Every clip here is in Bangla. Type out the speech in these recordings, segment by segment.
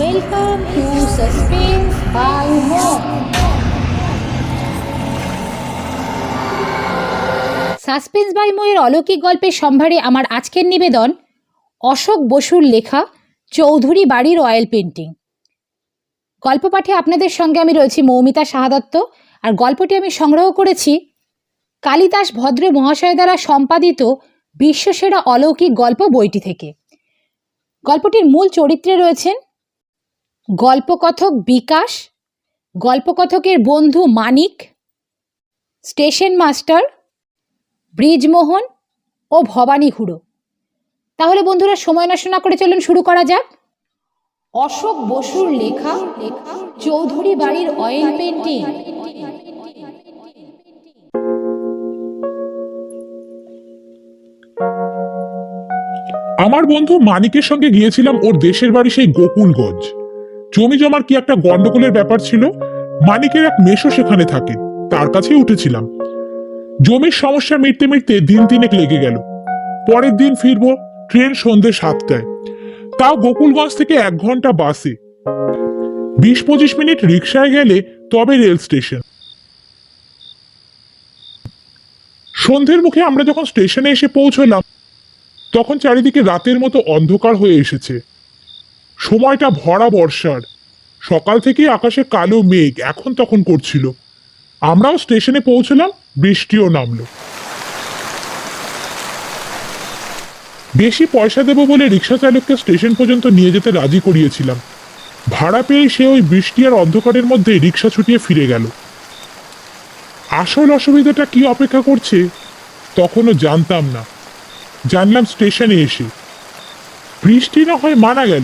Welcome to Suspense by Mo. Suspense by মোয়ের অলৌকিক গল্পের সম্ভারে আমার আজকের নিবেদন, অশোক বসুর লেখা চৌধুরী বাড়ির অয়েল পেন্টিং গল্প পাঠে আপনাদের সঙ্গে আমি রয়েছি মৌমিতা শাহাদত্ত আর গল্পটি আমি সংগ্রহ করেছি কালিদাস ভদ্র মহাশয় দ্বারা সম্পাদিত বিশ্বসেরা অলৌকিক গল্প বইটি থেকে গল্পটির মূল চরিত্রে রয়েছেন গল্পকথক বিকাশ, গল্পকথকের বন্ধু মানিক, স্টেশন মাস্টার ব্রিজমোহন ও ভবানী হুড়ো। তাহলে বন্ধুরা সময় নষ্ট না করে চলুন শুরু করা যাক। অশোক বসুর লেখা লেখা চৌধুরী বাড়ির অয়েল পেন্টিং আমার বন্ধু মানিকের সঙ্গে গিয়েছিলাম ওর দেশের বাড়ি সেই গোকুলগঞ্জ। জমি জমার কি একটা গন্ডগোলের ব্যাপার ছিল? মানিকের এক মেশো সেখানে থাকে, তার কাছেই উঠেছিলাম। জমির সমস্যা মিটতে মিটতে দিন তিনেক লেগে গেল। পরের দিন ফিরবো, ট্রেন সন্ধ্যে সাতটায়। তাও গোকুলগঞ্জ থেকে এক ঘণ্টা বাসে। বিশ পঁচিশ মিনিট রিক্সায় গেলে তবে রেল স্টেশন। সন্ধ্যের মুখে আমরা যখন স্টেশনে এসে পৌঁছলাম, তখন চারিদিকে রাতের মতো অন্ধকার হয়ে এসেছে। সময়টা ভরা বর্ষার। সকাল থেকে আকাশে কালো মেঘ এখন তখন করছিল। আমরাও স্টেশনে পৌঁছলাম, বৃষ্টিও নামলো। বেশি পয়সা দেবো বলে রিক্সা চালককে স্টেশন পর্যন্ত নিয়ে যেতে রাজি করিয়েছিলাম। ভাড়া পেয়ে সে ওই বৃষ্টি আর অন্ধকারের মধ্যে রিক্সা ছুটিয়ে ফিরে গেল। আসল অসুবিধাটা কি অপেক্ষা করছে, তখনও জানতাম না। জানলাম স্টেশনে এসে। বৃষ্টি না হয় মানা গেল।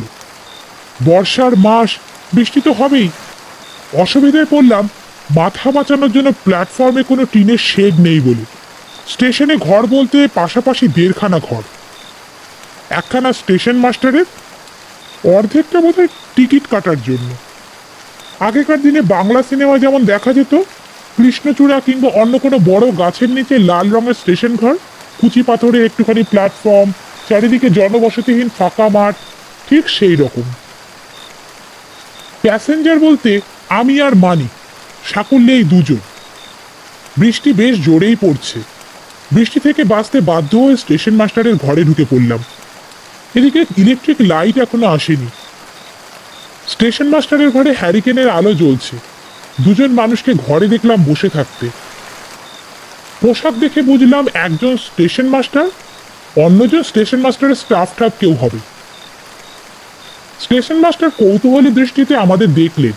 বর্ষার মাস, বৃষ্টি তো হবেই। অসুবিধায় পড়লাম, মাথা বাঁচানোর জন্য প্ল্যাটফর্মে কোনো টিনের শেড নেই বলে। স্টেশনে ঘর বলতে পাশাপাশি দেড়খানা ঘর। একখানা স্টেশন মাস্টারের অর্ধেকটা বোধহয় টিকিট কাটার জন্য। আগেকার দিনে বাংলা সিনেমা যেমন দেখা যেত, কৃষ্ণচূড়া কিংবা অন্য কোনো বড় গাছের নিচে লাল রঙের স্টেশন ঘর, কুচি পাথরে একটুখানি প্ল্যাটফর্ম চারিদিকে জনবসতিহীন ফাঁকা মাঠ, ঠিক সেই রকম। প্যাসেঞ্জার বলতে আমি আর মানি সাকুল্যে এই দুজন। বৃষ্টি বেশ জোরেই পড়ছে। বৃষ্টি থেকে বাঁচতে বাধ্য হয়ে স্টেশন মাস্টারের ঘরে ঢুকে পড়লাম। এদিকে ইলেকট্রিক লাইট এখনও আসেনি। স্টেশন মাস্টারের ঘরে হ্যারিকেনের আলো জ্বলছে। দুজন মানুষকে ঘরে দেখলাম বসে থাকতে। পোশাক দেখে বুঝলাম একজন স্টেশন মাস্টার, অন্যজন স্টেশন মাস্টারের স্টাফ টাফ কেউ হবে। স্টেশন মাস্টার কৌতূহলী দৃষ্টিতে আমাদের দেখলেন।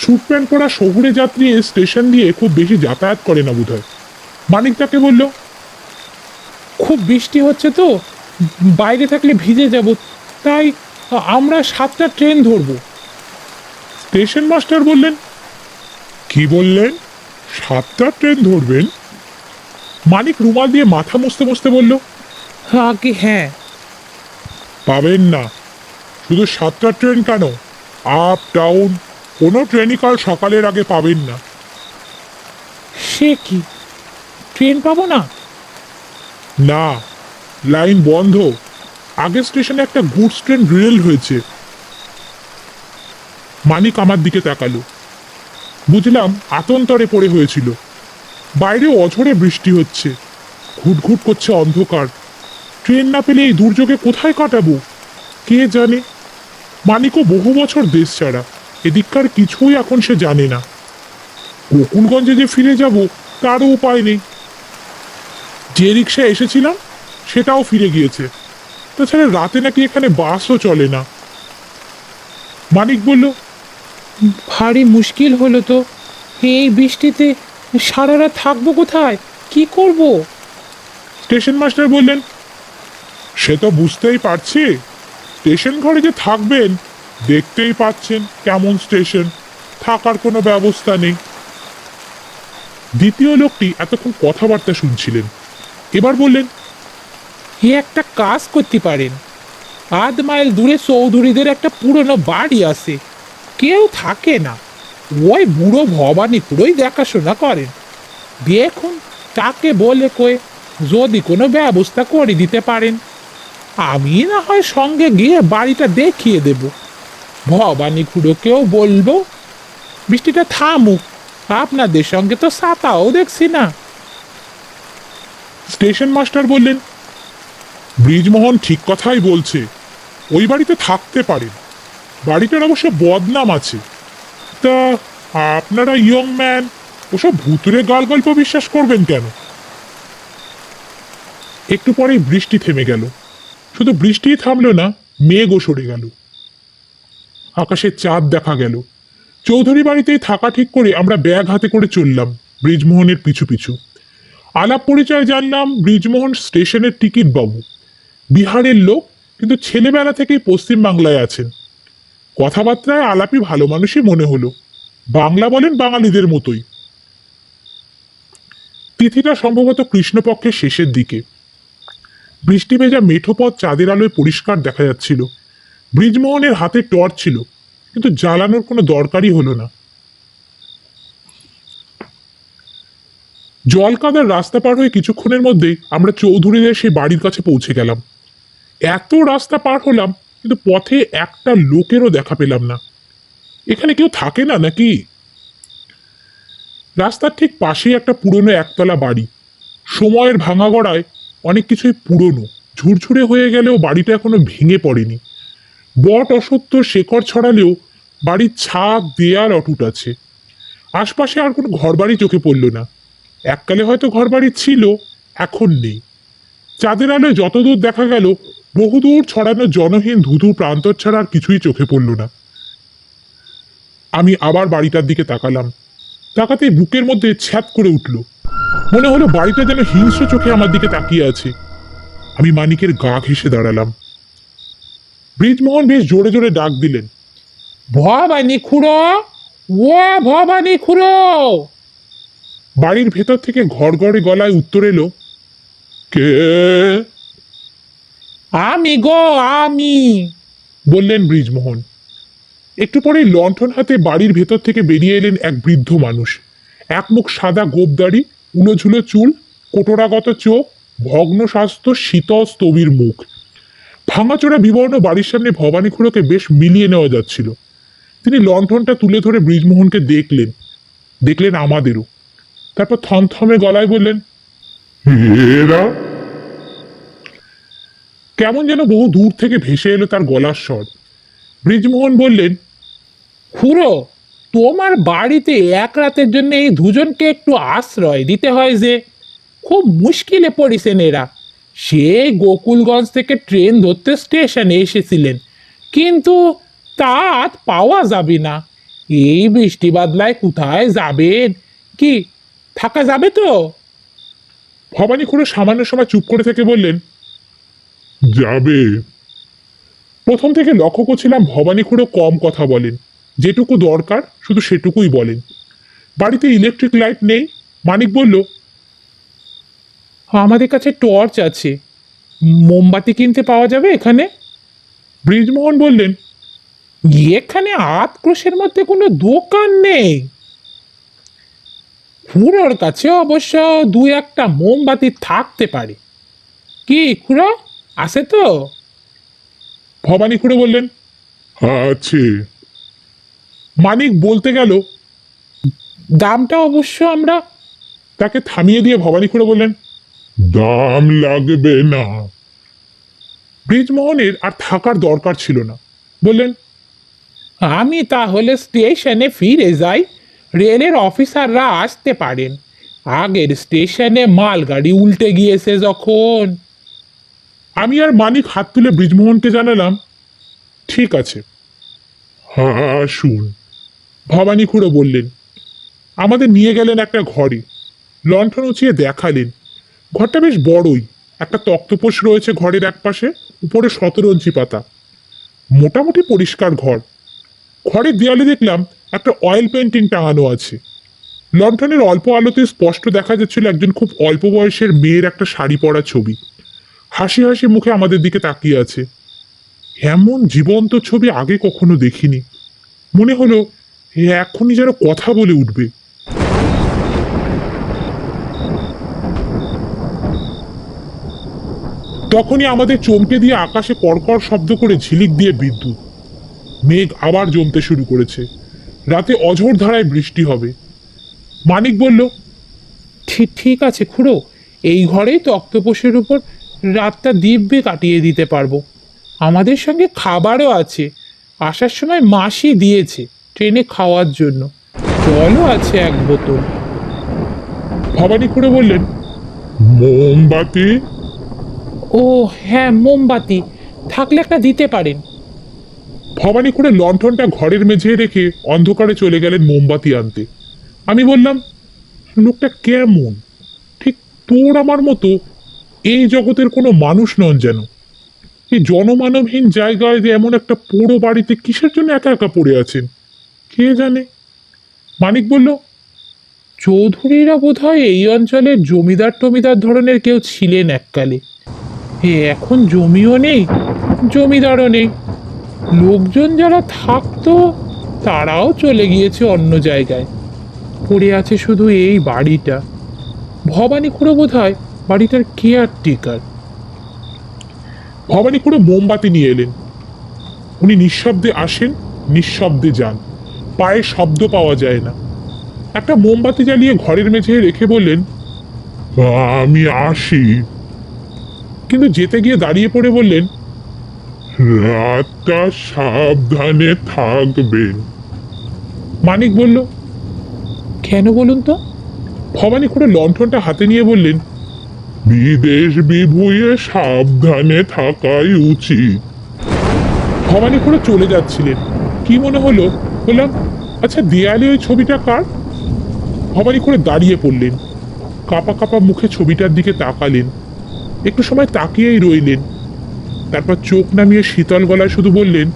স্যুট প্যান্ট পরা শহুরে যাত্রী স্টেশন দিয়ে খুব বেশি যাতায়াত করে না বোধহয়। মানিক তাকে বলল খুব বৃষ্টি হচ্ছে তো বাইরে থাকলে ভিজে যাব তাই আমরা সাতটা ট্রেন ধরবো। স্টেশন মাস্টার বললেন কি বললেন? সাতটা ট্রেন ধরবেন? মানিক রুমাল দিয়ে মাথা মুছতে মুছতে বলল আগে হ্যাঁ। পাবেন না। শুধু সাতটা ট্রেন কেন? আপ ডাউন কোনো ট্রেনই কাল সকালের আগে পাবেন না। সে কি? ট্রেন পাবো না? না লাইন বন্ধ। আগে স্টেশনে একটা গুডস ট্রেন রেল হয়েছে। মানিক আমার দিকে তাকালো। বুঝলাম আতন্তরে পড়ে হয়েছিল। বাইরে অঝরে বৃষ্টি হচ্ছে। ঘুটঘুট করছে অন্ধকার। ট্রেন না পেলে এই দুর্যোগে কোথায় কাটাবো? কে জানে? মানিকও বহু বছর দেশ ছাড়া। এদিককার কিছুই এখন সে জানে না। গোকুলগঞ্জে যে ফিরে যাব তারও উপায় নেই। যে রিক্সা এসেছিলাম সেটাও ফিরে গিয়েছে। তাছাড়া রাতে নাকি এখানে বাসও চলে না। মানিক বলল ভারী মুশকিল হলো তো। এই বৃষ্টিতে সারা রাত থাকব কোথায়? কি করব? স্টেশন মাস্টার বললেন সে তো বুঝতেই পারছি। স্টেশন ঘরে যে থাকবেন, দেখতেই পাচ্ছেন কেমন স্টেশন। থাকার কোনো ব্যবস্থা নেই। দ্বিতীয় লোকটি এতক্ষণ কথাবার্তা শুনছিলেন। এবার বললেন এ একটা কাজ করতে পারেন। আধ মাইল দূরে চৌধুরীদের একটা পুরনো বাড়ি আছে। কেউ থাকে না। ওই বুড়ো ভবানী পুরোই দেখাশোনা করেন। দেখুন, তাকে বলে কয়ে যদি কোনো ব্যবস্থা করে দিতে পারেন। আমি না হয় সঙ্গে গিয়ে বাড়িটা দেখিয়ে দেব। ভবানী খুড়োকেও বলব, বৃষ্টিটা থামুক, আপনাদের সঙ্গে তো সাতাও দেখছি না। স্টেশন মাস্টার বললেন, ব্রিজমোহন ঠিক কথাই বলছে, ওই বাড়িতে থাকতে পারেন। বাড়িটার অবশ্য বদনাম আছে। তা আপনারা ইয়ং ম্যান, ওসব ভুতুরে গাল গল্প বিশ্বাস করবেন কেন? একটু পরেই বৃষ্টি থেমে গেল। শুধু বৃষ্টিই থামলো না, মেঘও সরে গেল। আকাশে চাঁদ দেখা গেল। চৌধুরী বাড়িতেই থাকা ঠিক করে আমরা ব্যাগ হাতে করে চললাম, ব্রিজমোহনের পিছু পিছু। আলাপ পরিচয় জানলাম ব্রিজমোহন স্টেশনের টিকিট বাবু। বিহারের লোক, কিন্তু ছেলেবেলা থেকেই পশ্চিম বাংলায় আছেন। কথাবার্তায় আলাপি ভালো মানুষই মনে হলো। বাংলা বলেন বাঙালিদের মতোই। তিথিটা সম্ভবত কৃষ্ণপক্ষের শেষের দিকে। বৃষ্টি ভেজা মেঠো পথ চাঁদের আলোয় পরিষ্কার দেখা যাচ্ছিল। ব্রিজমোহনের হাতে টর্চ ছিল, কিন্তু জ্বালানোর কোনো দরকারই হলো না। জল কাদার রাস্তা পার হয়ে কিছুক্ষণের মধ্যেই আমরা চৌধুরীদের সেই বাড়ির কাছে পৌঁছে গেলাম। এত রাস্তা পার হলাম, কিন্তু পথে একটা লোকেরও দেখা পেলাম না। এখানে কেউ থাকে না নাকি? রাস্তার ঠিক পাশেই একটা পুরনো একতলা বাড়ি। সময়ের ভাঙা গড়ায় অনেক কিছুই পুরনো। ঝুরঝুরে হয়ে গেলেও বাড়িটা এখনও ভেঙে পড়েনি। বট অসত্য শেকড় ছড়ালেও বাড়ির ছাদ, দেয়াল অটুট আছে। আশপাশে আর কোনো ঘরবাড়ি চোখে পড়ল না। এককালে হয়তো ঘরবাড়ি ছিল, এখন নেই। চাঁদের আলোয় যতদূর দেখা গেল, বহুদূর ছড়ানো জনহীন ধুধু প্রান্তর ছাড়া আর কিছুই চোখে পড়ল না। আমি আবার বাড়িটার দিকে তাকালাম। তাকাতে বুকের মধ্যে ছ্যাপ করে উঠল। মনে হলো বাড়িটা যেন হিংস্র চোখে আমার দিকে তাকিয়ে আছে। আমি মানিকের গা ঘেসে দাঁড়ালাম। ব্রিজমোহন বেশ জোরে জোরে ডাক দিলেন, ভবানী খুড়ো, ও ভবানী খুড়ো! বাড়ির ভেতর থেকে ঘর ঘরে গলায় উত্তর এলো, কে? আমি গো, আমি! বললেন ব্রিজমোহন। একটু পরেই লণ্ঠন হাতে বাড়ির ভেতর থেকে বেরিয়ে এলেন এক বৃদ্ধ মানুষ। এক মুখ সাদা গোপদাড়ি উলোঝুলো চুল কোটরাগত চোখ ভগ্ন স্বাস্থ্য শীতল স্তবির মুখ। ভাঙাচোরা বিবর্ণ বাড়ির সামনে ভবানী খুড়োকে বেশ মিলিয়ে নেওয়া যাচ্ছিল। তিনি লণ্ঠনটা তুলে ধরে ব্রিজমোহনকে দেখলেন। দেখলেন আমাদেরও। তারপর থমথমে গলায় বললেন এরা? কেমন যেন বহু দূর থেকে ভেসে এলো তার গলার স্বর। ব্রিজমোহন বললেন খুড়ো তোমার বাড়িতে এক রাতের জন্য এই দুজনকে একটু আশ্রয় দিতে হয় যে, খুব মুশকিলে পড়েছেন এরা। সে গোকুলগঞ্জ থেকে ট্রেন ধরতে স্টেশনে এসেছিলেন। কিন্তু তা পাওয়া যাবে না। এই বৃষ্টি বাদলায় কোথায় যাবেন? কি, থাকা যাবে তো? ভবানী খুড়ো সামান্য সময় চুপ করে থেকে বললেন, যাবে। প্রথম থেকে লক্ষ্য করছিলাম ভবানী খুড়ো কম কথা বলেন। যেটুকু দরকার শুধু সেটুকুই বলেন। বাড়িতে ইলেকট্রিক লাইট নেই, মানিক বলল, আমাদের কাছে টর্চ আছে, মোমবাতি কিনতে পাওয়া যাবে এখানে? ব্রিজমোহন বললেন, এখানে আতক্রোশের মধ্যে কোনো দোকান নেই। খুড়োর কাছে অবশ্য দু একটা মোমবাতি থাকতে পারে। কি খুড়ো, আছে তো? ভবানী খুড়ো বললেন আছে। মানিক বলতে গেল, দামটা অবশ্য আমরা তাকে থামিয়ে দিয়ে ভবানী খুড়ো বললেন, দাম লাগবে না। ব্রিজমোহনের আর থাকার দরকার ছিল না। বললেন, আমি তাহলে স্টেশনে ফিরে যাই, রেলের অফিসাররা আসতে পারেন। আগের স্টেশনে মালগাড়ি উল্টে গিয়েছে যখন। আমি আর মানিক হাত তুলে ব্রিজমোহনকে জানালাম, ঠিক আছে হ্যাঁ শুন ভবানী খুঁড়ো বললেন, আমাদের নিয়ে গেলেন একটা ঘরে। লণ্ঠন উঁচিয়ে দেখালেন। ঘরটা বেশ বড়ই। একটা তক্তপোষ রয়েছে ঘরের একপাশে, উপরে শতরঞ্জি পাতা। মোটামুটি পরিষ্কার ঘর। ঘরের দেয়ালে দেখলাম একটা অয়েল পেন্টিং টাঙানো আছে। লণ্ঠনের অল্প আলোতে স্পষ্ট দেখা যাচ্ছিল একজন খুব অল্প বয়সের মেয়ের একটা শাড়ি পরা ছবি। হাসি হাসি মুখে আমাদের দিকে তাকিয়ে আছে। এমন জীবন্ত ছবি আগে কখনো দেখিনি। মনে হলো এখনই যেন কথা বলে উঠবে। তখনই আমাদের চমকে দিয়ে আকাশে কড়কড় শব্দ করে ঝিলিক দিয়ে বিদ্যুৎ। মেঘ আবার জমতে শুরু করেছে। রাতে অঝোর ধারায় বৃষ্টি হবে। মানিক বলল, ঠিক ঠিক আছে খুড়ো, এই ঘরেই তো তক্তপোষের উপর রাতটা দিব্যে কাটিয়ে দিতে পারব। আমাদের সঙ্গে খাবারও আছে। আসার সময় মাসি দিয়েছে। ট্রেনে খাওয়ার জন্য। জলও আছে এক বোতল। ভবানী করে বললেন মোমবাতি? ও হ্যাঁ মোমবাতি। থাকলে একটা দিতে পারেন। ভবানী করে লণ্ঠনটা ঘরের মেঝে রেখে অন্ধকারে চলে গেলেন মোমবাতি আনতে। আমি বললাম লোকটা কেমন? ঠিক তোর আমার মতো এই জগতের কোনো মানুষ নন যেন। এই জনমানবহীন জায়গায় যে এমন একটা পোড়ো বাড়িতে কিসের জন্য একা একা পড়ে আছেন? কে জানে? মানিক বলল, চৌধুরীরা বোধহয় এই অঞ্চলের জমিদার টমিদার ধরনের কেউ ছিলেন এককালে। এ এখন জমিও নেই, জমিদারও নেই। লোকজন যারা থাকতো, তারাও চলে গিয়েছে অন্য জায়গায়। পড়ে আছে শুধু এই বাড়িটা। ভবানী খুঁড়ো বোধ হয় বাড়িটার কেয়ারটেকার। ভবানী করে মোমবাতি নিয়ে এলেন। উনি নিঃশব্দে আসেন, নিঃশব্দে যান। পায়ে শব্দ পাওয়া যায় না। একটা মোমবাতি জ্বালিয়ে ঘরের মেঝে রেখে বললেন আমি আসি। কিন্তু যেতে গিয়ে দাঁড়িয়ে পড়ে বললেন রাতটা সাবধানে থাকবেন মানিক বলল কেন বলুন তো? ভবানী করে লণ্ঠনটা হাতে নিয়ে বললেন বিদেশ বিভুঁয়ে সাবধানে থাকাই উচিত। ভবানী করে চলে যাচ্ছিলেন। কি মনে হলো? বললাম আচ্ছা দেয়ালে ওই ছবিটা কার? ভবানী করে দাঁড়িয়ে পড়লেন। কাপা কাপা মুখে ছবিটার দিকে তাকালেন। একটু সময় তাকিয়েই রইলেন। তারপর চোখ নামিয়ে শীতল গলায় শুধু বললেন,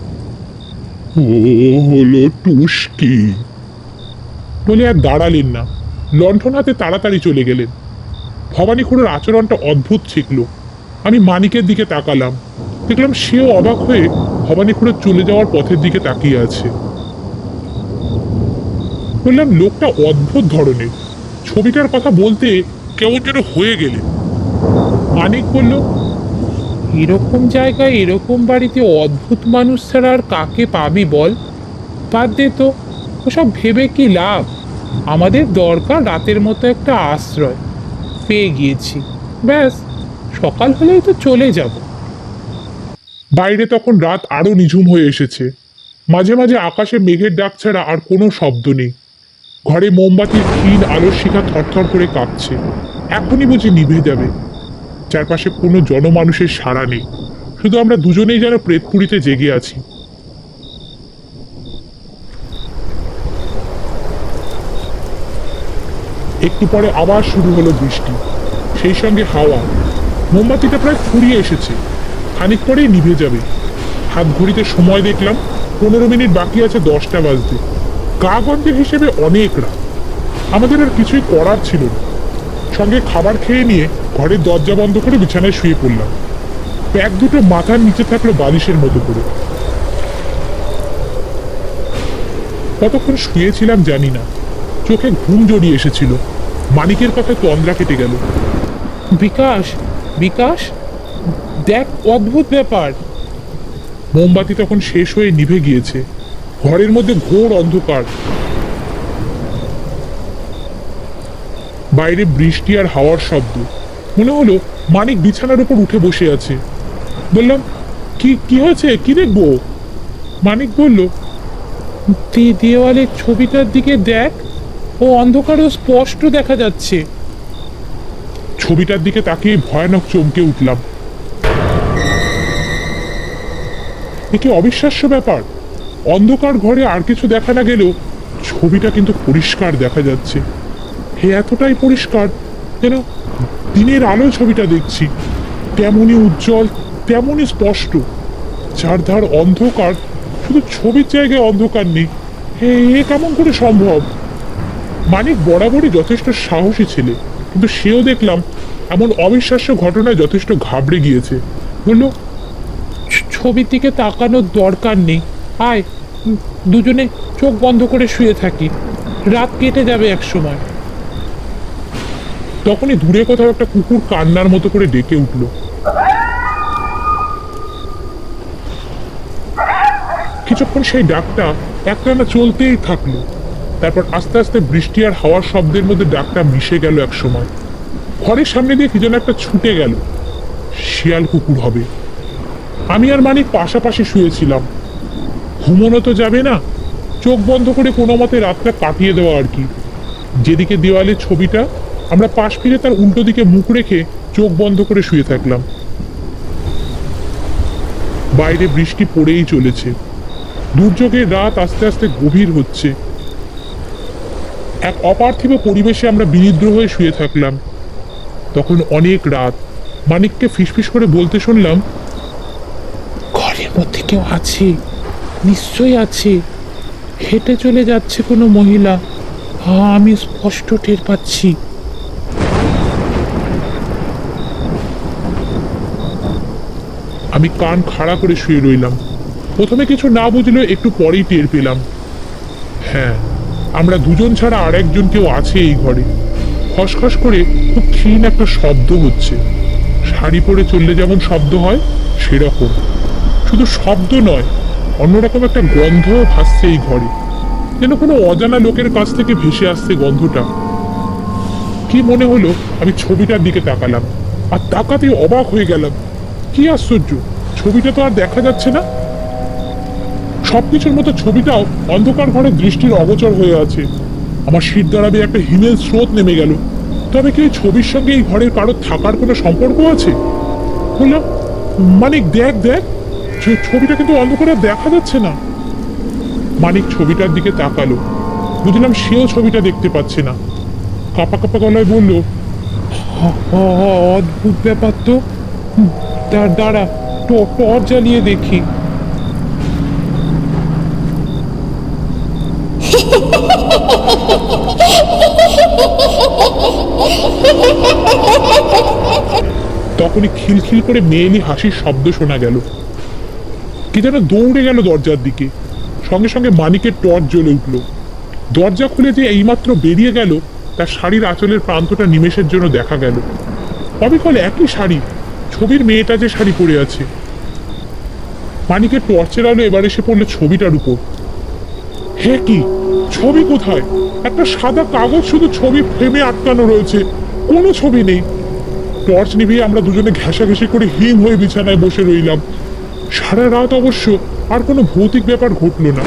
ও হলো টুস্কি। বলে আর দাঁড়ালেন না। লণ্ঠন হাতে তাড়াতাড়ি চলে গেলেন। ভবানী খুড়োর আচরণটা অদ্ভুত শিখল। আমি মানিকের দিকে তাকালাম। দেখলাম সেও অবাক হয়ে ভবানী খুড়োর চলে যাওয়ার পথের দিকে তাকিয়ে আছে। বললাম, লোকটা অদ্ভুত ধরনের। ছবিটার কথা বলতে কেমন যেন হয়ে গেলে। মানিক বলল, এরকম জায়গায় এরকম বাড়িতে অদ্ভুত মানুষ ছাড়া আর কাকে পাবি বল? বাদ দে তো, ওসব ভেবে কি লাভ? আমাদের দরকার রাতের মতো একটা আশ্রয়। পেয়ে গিয়েছি। ব্যাস, সকাল হলেই তো চলে যাব। বাইরে তখন রাত আরও নিঝুম হয়ে এসেছে। মাঝে মাঝে আকাশে মেঘের ডাক ছাড়া আর কোনো শব্দ নেই। ঘরে মোমবাতির ক্ষীণ আলোর শিখা থরথর করে কাঁপছে। এখনই বুঝি নিভে যাবে। চারপাশে কোনো জনমানুষের সাড়া নেই। শুধু আমরা দুজনেই যেন প্রেতপুরীতে জেগে আছি। একটু পরে আবার শুরু হলো বৃষ্টি। সেই সঙ্গে হাওয়া। মোমবাতিটা প্রায় ফুরিয়ে এসেছে। খানিক পরেই নিভে যাবে। হাত ঘড়িতে সময় দেখলাম। পনেরো মিনিট বাকি আছে দশটা বাজতে। গা হিসেবে অনেক রাত। আমাদের আর কিছুই করার ছিল না। সঙ্গে খাবার খেয়ে নিয়ে ঘরের দরজা বন্ধ করে বিছানায় শুয়ে পড়লাম। ব্যাগ দুটো মাথার নিচে থাকল বালিশের মতো করে। কতক্ষণ শুয়েছিলাম জানি না। চোখে ঘুম জড়িয়ে এসেছিল। মানিকের কথা তন্দ্রা কেটে গেল। বিকাশ বিকাশ, দেখ, অদ্ভুত ব্যাপার। মোমবাতি তখন শেষ হয়ে নিভে গিয়েছে। ঘরের মধ্যে ঘোর অন্ধকার। বাইরে বৃষ্টি আর হাওয়ার শব্দ। মনে হলো মানিক বিছানার উপর উঠে বসে আছে। বললাম, কি কি হয়েছে? কি দেখব? মানিক বলল দেওয়ালের ছবিটার দিকে দেখ। ও অন্ধকারেও স্পষ্ট দেখা যাচ্ছে। ছবিটার দিকে তাকিয়ে ভয়ানক চমকে উঠলাম। এ কি অবিশ্বাস্য ব্যাপার! অন্ধকার ঘরে আর কিছু দেখা না গেলেও ছবিটা কিন্তু পরিষ্কার দেখা যাচ্ছে। হে, এতটাই পরিষ্কার যেন দিনের আলোয় ছবিটা দেখছি। তেমনই উজ্জ্বল তেমনই স্পষ্ট। চারধার অন্ধকার, শুধু ছবির জায়গায় অন্ধকার নেই। হে, এ কেমন করে সম্ভব? মানিক বরাবরই যথেষ্ট সাহসী ছেলে, কিন্তু সেও দেখলাম এমন অবিশ্বাস্য ঘটনায় যথেষ্ট ঘাবড়ে গিয়েছে। বলল, ছবির দিকে তাকানোর দরকার নেই। আয়, দুজনে চোখ বন্ধ করে শুয়ে থাকি। রাত কেটে যাবে এক সময়। তখনই দূরে কোথাও একটা কুকুর কান্নার মতো করে ডেকে উঠল। কিছুক্ষণ সেই ডাকটা একটানা চলতেই থাকল। তারপর আস্তে আস্তে বৃষ্টি আর হাওয়ার শব্দের মধ্যে ডাকটা মিশে গেল এক সময়। ঘরের সামনে দিয়ে কি যেন একটা ছুটে গেল। শিয়াল কুকুর হবে। আমি আর মানিক পাশাপাশি শুয়েছিলাম। ঘুমোনো তো যাবে না। চোখ বন্ধ করে কোনো মতে রাতটা কাটিয়ে দেওয়া আর কি। যেদিকে দেওয়ালে ছবিটা, আমরা পাশ ফিরে তার উল্টো দিকে মুখ রেখে চোখ বন্ধ করে শুয়ে থাকলাম। বাইরে বৃষ্টি পড়েই চলেছে। দুর্যোগের রাত আস্তে আস্তে গভীর হচ্ছে। এক অপার্থিব পরিবেশে আমরা বিনিদ্র হয়ে শুয়ে থাকলাম। তখন অনেক রাত। মানিককে ফিসফিস করে বলতে শুনলাম, ঘরের মধ্যে কেউ আছে? নিশ্চয়ই আছে। হেঁটে চলে যাচ্ছে কোনো মহিলা। হ্যাঁ আমি স্পষ্ট টের পাচ্ছি। আমি কান খাড়া করে শুয়ে রইলাম। প্রথমে কিছু না বুঝলেও একটু পরেই টের পেলাম। হ্যাঁ আমরা দুজন ছাড়া আর একজন কেউ আছে এই ঘরে। খসখস করে খুব ক্ষীণ একটা শব্দ হচ্ছে। শাড়ি পরে চললে যেমন শব্দ হয়, সেরকম। শুধু শব্দ নয় অন্যরকম একটা গন্ধও ভাসছে এই ঘরে। যেন কোনো অজানা লোকের কাছ থেকে ভেসে আসছে গন্ধটা। কি মনে হলো আমি ছবিটার দিকে তাকালাম। আর তাকাতেই অবাক হয়ে গেলাম। কি আশ্চর্য, ছবিটা তো আর দেখা যাচ্ছে না। সবকিছুর মতো ছবিটাও অন্ধকার ঘরে দৃষ্টির অগোচর হয়ে আছে। আমার শীত দাঁড়াবে একটা হিমেল স্রোত নেমে গেল। তবে কি ছবির সঙ্গে এই ঘরের কারোর থাকার কোনো সম্পর্ক আছে? বললাম মানে দেখ দেখ। ছ- ছবিটা কিন্তু অন্ধকারে দেখা যাচ্ছে না। মানিক ছবিটার দিকে তাকালো। বুঝলাম সেও ছবিটা দেখতে পাচ্ছে না। কাপা কাপা গলায় বলল অদ্ভুত ব্যাপার তো। দাঁড় দাঁড়া ট- টর্চ জ্বালিয়ে দেখি। তখনই খিলখিল করে মেয়েলি হাসির শব্দ শোনা গেল। কি যেন দৌড়ে গেল দরজার দিকে। সঙ্গে সঙ্গে মানিকের টর্চ জ্বলে উঠল। দরজা খুলে যে এইমাত্র বেরিয়ে গেল, তার শাড়ির আঁচলের প্রান্তটা নিমেষের জন্য দেখা গেল। অবিকল একই শাড়ি, ছবির মেয়েটা যে শাড়ি পরে আছে। মানিকের টর্চের আলো এবার এসে পড়ল ছবিটার উপর। হে কি? ছবি কোথায়? একটা সাদা কাগজ শুধু ছবি ফ্রেমে আটকানো রয়েছে। কোনো ছবি নেই। টর্চ নিভিয়ে আমরা দুজনে ঘেঁষাঘেঁষি করে হিম হয়ে বিছানায় বসে রইলাম। সারা রাত অবশ্য আর কোনো ভৌতিক ব্যাপার ঘটলো না।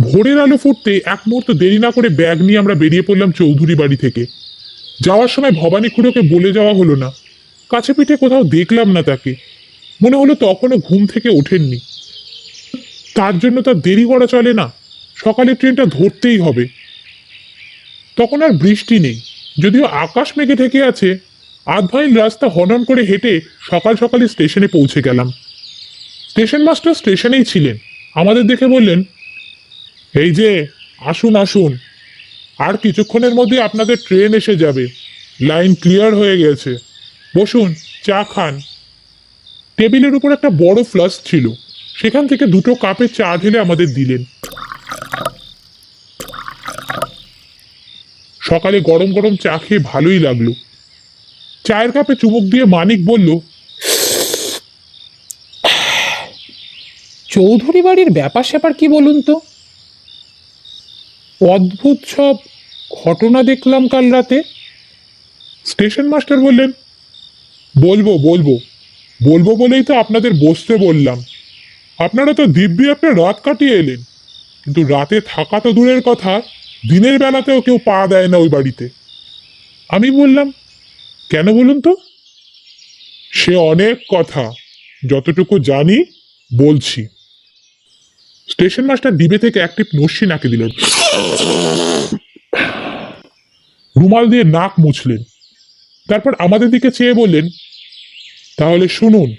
ভোরের আলো ফুটতে এক মুহূর্ত দেরি না করে ব্যাগ নিয়ে আমরা বেরিয়ে পড়লাম চৌধুরী বাড়ি থেকে। যাওয়ার সময় ভবানী খুড়োকে বলে যাওয়া হলো না। কাছে পিঠে কোথাও দেখলাম না তাকে। মনে হলো তখনও ঘুম থেকে ওঠেননি। তার জন্য তার দেরি করা চলে না। সকালে ট্রেনটা ধরতেই হবে। তখন আর বৃষ্টি নেই। যদিও আকাশ মেঘে থেকে আছে আধ মাইল রাস্তা হনন করে হেঁটে সকাল সকালে স্টেশনে পৌঁছে গেলাম। স্টেশন মাস্টার স্টেশনেই ছিলেন। আমাদের দেখে বললেন, এই যে, আসুন আসুন। আর কিছুক্ষণের মধ্যে আপনাদের ট্রেন এসে যাবে। লাইন ক্লিয়ার হয়ে গেছে। বসুন, চা খান। টেবিলের উপর একটা বড় ফ্লাস্ক ছিল। সেখান থেকে দুটো কাপে চা ঢেলে আমাদের দিলেন। সকালে গরম গরম চা খেয়ে ভালোই লাগল। চায়ের কাপে চুমুক দিয়ে মানিক বলল চৌধুরী বাড়ির ব্যাপার স্যাপার কি বলুন তো? অদ্ভুত সব ঘটনা দেখলাম কাল রাতে। স্টেশন মাস্টার বললেন বলব বলব বলব বলেই তো আপনাদের বসতে বললাম। আপনারা তো দিব্যি একটা রাত কাটিয়ে এলেন। কিন্তু রাতে থাকা তো দূরের কথা। দিনের বেলাতেও কেউ পা দেয় না ওই বাড়িতে। আমি বললাম, কেন বলুন তো? সে অনেক কথা, যতটুকু জানি বলছি। স্টেশন মাস্টার ডিবে থেকে একটি নস্যি নাকে দিলেন। রুমাল দিয়ে নাক মুছলেন। তারপর আমাদের দিকে চেয়ে বললেন, তাহলে শুনুন,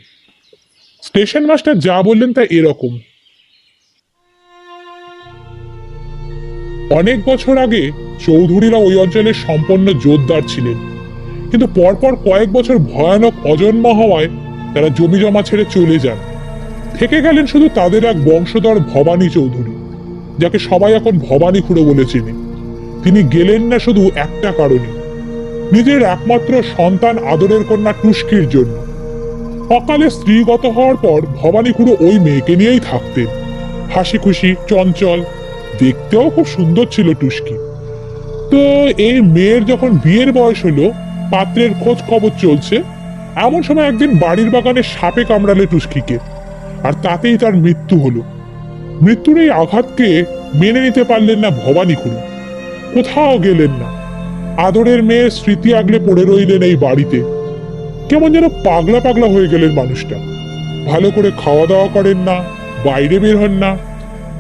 স্টেশন মাস্টার যা বললেন তা এরকম। অনেক বছর আগে চৌধুরীরা ওই অঞ্চলের সম্পন্ন জোরদার ছিলেন। কিন্তু পরপর কয়েক বছর ভয়ানক অজন্ম হওয়ায় তারা জমি জমা ছেড়ে চলে যান। থেকে গেলেন শুধু তাদের এক বংশধর ভবানী চৌধুরী, যাকে সবাই এখন ভবানী খুঁড়ো বলে চেনে। তিনি গেলেন না শুধু একটা কারণে, নিজের একমাত্র সন্তান আদরের কন্যা টুস্কির জন্য। অকালে স্ত্রীগত হওয়ার পর ভবানী খুঁড়ো ওই মেয়েকে নিয়েই থাকতেন। হাসি খুশি চঞ্চল দেখতেও খুব সুন্দর ছিল টুস্কি। তো এই মেয়ের যখন বিয়ের বয়স হলো, পাত্রের খোঁজ খবর চলছে, এমন সময় একদিন বাড়ির বাগানে সাপে কামড়ালে টুস্কিকে, আর তাতেই তার মৃত্যু হলো। মৃত্যুর এই আঘাতকে মেনে নিতে পারলেন না ভবানী খুড়ো। কোথাও গেলেন না। আদরের মেয়ে স্মৃতি আগলে পড়ে রইলেন এই বাড়িতে। কেমন যেন পাগলা পাগলা হয়ে গেলেন মানুষটা। ভালো করে খাওয়া দাওয়া করেন না, বাইরে বের হন না।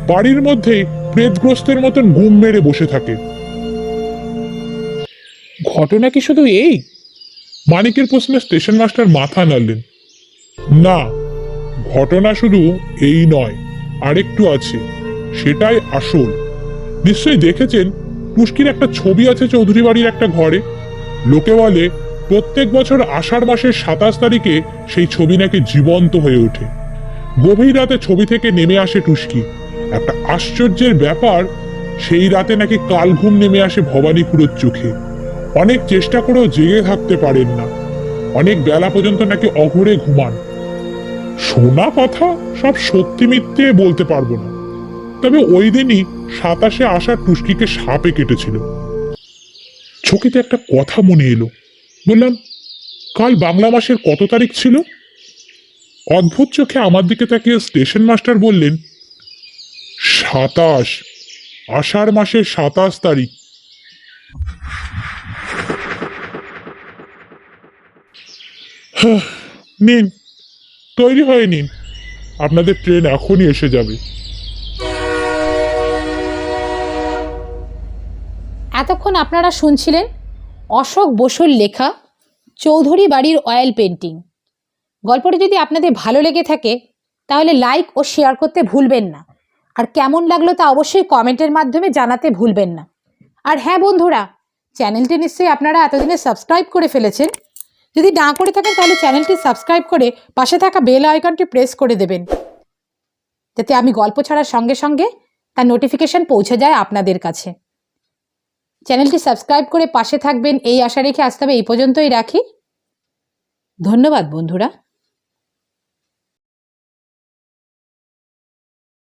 বাড়ির মধ্যে প্রেতগ্রস্তের মতন ঘুম মেরে বসে থাকে। ঘটনা কি শুধু এই? মানিকের প্রশ্নে স্টেশন মাস্টার মাথা নাড়লেন। না ঘটনা শুধু এই নয় আরেকটু আছে। সেটাই আসল। নিশ্চয়ই দেখেছেন পুষ্কির একটা ছবি আছে চৌধুরী বাড়ির একটা ঘরে? লোকে বলে প্রত্যেক বছর আষাঢ় মাসের সাতাশ তারিখে সেই ছবি নাকি জীবন্ত হয়ে ওঠে। গভীর রাতে ছবি থেকে নেমে আসে টুস্কি। একটা আশ্চর্যের ব্যাপার, সেই রাতে নাকি কাল ঘুম নেমে আসে ভবানী খুড়োর চোখে। অনেক চেষ্টা করেও জেগে থাকতে পারেন না। অনেক বেলা পর্যন্ত নাকি অঘরে ঘুমান। শোনা কথা, সব সত্যি মিথ্যে বলতে পারব না। তবে ওই দিনই সাতাশে আসা টুস্কিকে সাপে কেটেছিল। চোখেতে একটা কথা মনে এলো। বললাম, কাল বাংলা মাসের কত তারিখ ছিল? অদ্ভুত চোখে আমার দিকে তাকিয়ে স্টেশন মাস্টার বললেন সাতাশ। আষাঢ় মাসের সাতাশ তারিখ। নিন, তৈরি হয়ে নিন। আপনাদের ট্রেন এখনই এসে যাবে। এতক্ষণ আপনারা শুনছিলেন অশোক বসুর লেখা চৌধুরী বাড়ির অয়েল পেন্টিং গল্পটি যদি আপনাদের ভালো লেগে থাকে, তাহলে লাইক ও শেয়ার করতে ভুলবেন না। আর কেমন লাগল তা অবশ্যই কমেন্টের মাধ্যমে জানাতে ভুলবেন না। আর হ্যাঁ বন্ধুরা, চ্যানেলটি নিশ্চয়ই আপনারা এতদিনে সাবস্ক্রাইব করে ফেলেছেন। যদি না করে থাকেন তাহলে চ্যানেলটি সাবস্ক্রাইব করে পাশে থাকা বেল আইকনটি প্রেস করে দেবেন। যাতে আমি গল্প ছাড়ার সঙ্গে সঙ্গে তার নোটিফিকেশন পৌঁছে যায় আপনাদের কাছে। চ্যানেলটি সাবস্ক্রাইব করে পাশে থাকবেন, এই আশা রেখে আসতে হবে এই পর্যন্তই রাখি। ধন্যবাদ বন্ধুরা।